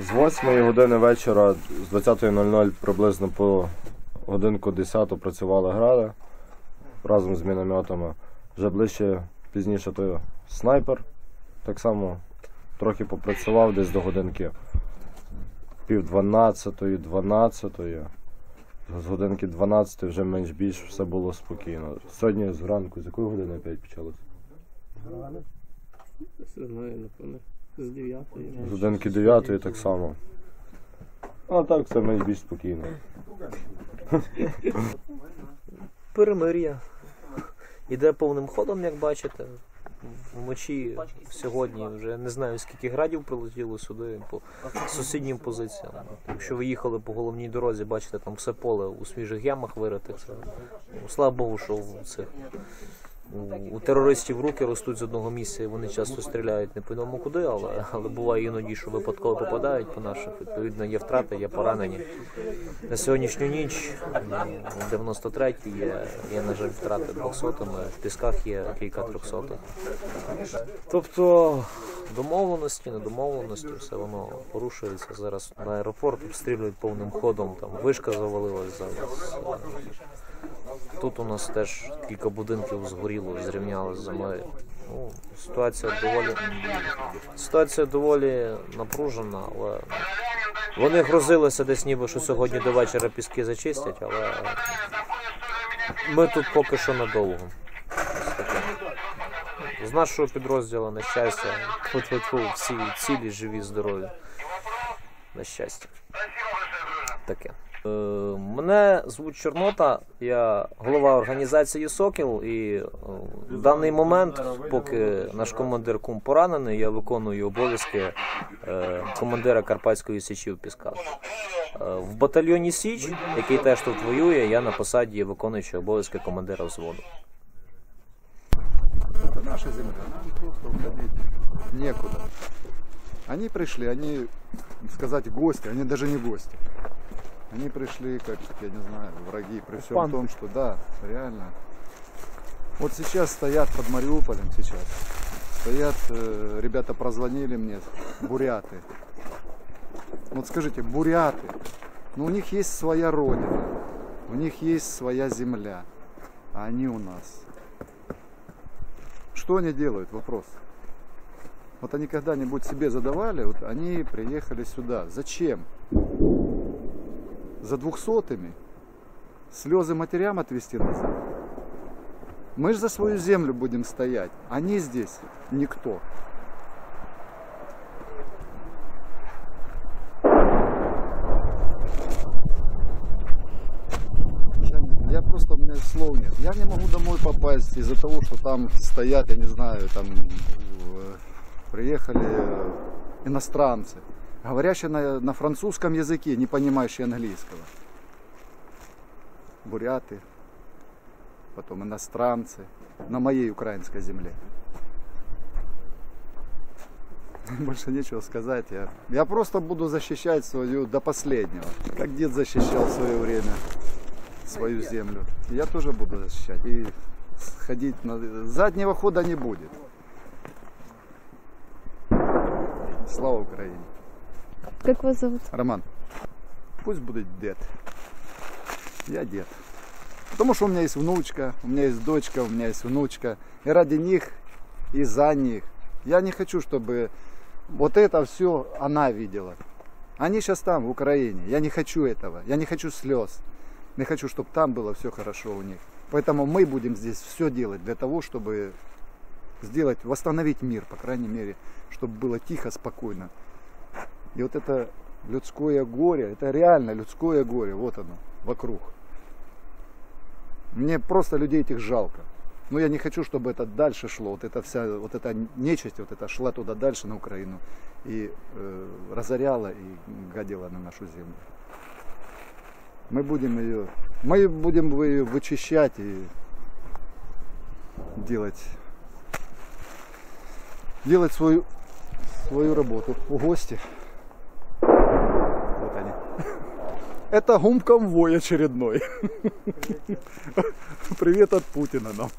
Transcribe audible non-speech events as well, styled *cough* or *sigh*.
З 8 години вечора, з 20.00 приблизно по годинку 10 працювали гради разом з мінометами. Вже ближче пізніше то снайпер. Так само трохи попрацював десь до годинки пів 12, 12. З годинки 12 вже менш більш все було спокійно. Сьогодні зранку, з якої години опять почалося? Не знаю, напевно, з 9 З годинки 9 так само. А так все менш більш спокійно. Перемир'я. Іде повним ходом, як бачите. Вночі сьогодні вже не знаю скільки градів прилетіло сюди по сусіднім позиціям. Якщо ви їхали по головній дорозі, бачите, там все поле у свіжих ямах виритих. Ну, слава Богу, що в цих у, у терористів руки ростуть з одного місця, і вони часто стріляють не по куди, але, але буває іноді, що випадково попадають по наших. Відповідно, є втрати, є поранені. На сьогоднішню ніч, м, 93-й, є, є, на жаль, втрати 200-ми, в пісках є кілька трьохсотих. Тобто домовленості, недомовленості, все воно порушується. Зараз на аеропорт обстрілюють повним ходом, там вишка завалилась зараз. Тут у нас теж кілька будинків згоріло, зрівняли з землею. Ну, ситуація доволі ситуація доволі напружена, але вони грозилися десь ніби, що сьогодні до вечора піски зачистять, але ми тут поки що надовго. З нашого підрозділу, на щастя, тьфу-тьфу-тьфу, всі цілі, живі, здорові. На щастя. Таке. Е, Мене звуть Чорнота, я голова організації Сокіл, і е, в даний момент, поки наш командир кум поранений, я виконую обов'язки е, командира Карпатської січі в Пісках. В батальйоні Січ, який теж тут воює, я на посаді виконуючий обов'язки командира взводу. Это наша земля, нам просто уходить некуда. Они пришли, они, сказать, гости, они даже не гости. Они пришли, как, я не знаю, враги, при всем том, что да, реально. Вот сейчас стоят под Мариуполем сейчас. Стоят, э, ребята прозвонили мне, буряты. Вот скажите, буряты, ну у них есть своя родина, у них есть своя земля, а они у нас. Что они делают? Вопрос. Вот они когда-нибудь себе задавали, вот они приехали сюда. Зачем? За двухсотыми? Слезы матерям отвести назад? Мы же за свою землю будем стоять. Они здесь никто. Я просто, у меня слов нет. Я не могу домой попасть из-за того, что там стоят, я не знаю, там э, приехали э, иностранцы, говорящие на, на французском языке, не понимающие английского. Буряты, потом иностранцы на моей украинской земле. *laughs* Больше нечего сказать. Я, я просто буду защищать свою до последнего. Как дед защищал в свое время свою землю. Я тоже буду защищать. И ходить на... Заднего хода не будет. Слава Украине. Как вас зовут? Роман, пусть будет дед. Я дед. Потому что у меня есть внучка, у меня есть дочка, у меня есть внучка. И ради них, и за них. Я не хочу, чтобы вот это все она видела. Они сейчас там, в Украине. Я не хочу этого. Я не хочу слез. Не хочу, чтобы там было все хорошо у них. Поэтому мы будем здесь все делать для того, чтобы сделать, восстановить мир, по крайней мере, чтобы было тихо, спокойно. И вот это людское горе, это реально людское горе, вот оно, вокруг. Мне просто людей этих жалко. Но я не хочу, чтобы это дальше шло, вот эта вся, вот эта нечисть, вот это шла туда дальше на Украину и э, разоряла и гадила на нашу землю. Мы будем ее, мы будем ее вычищать и делать, делать свою, свою работу у гости. Вот они. Это гум конвой очередной. Привет от Путина нам.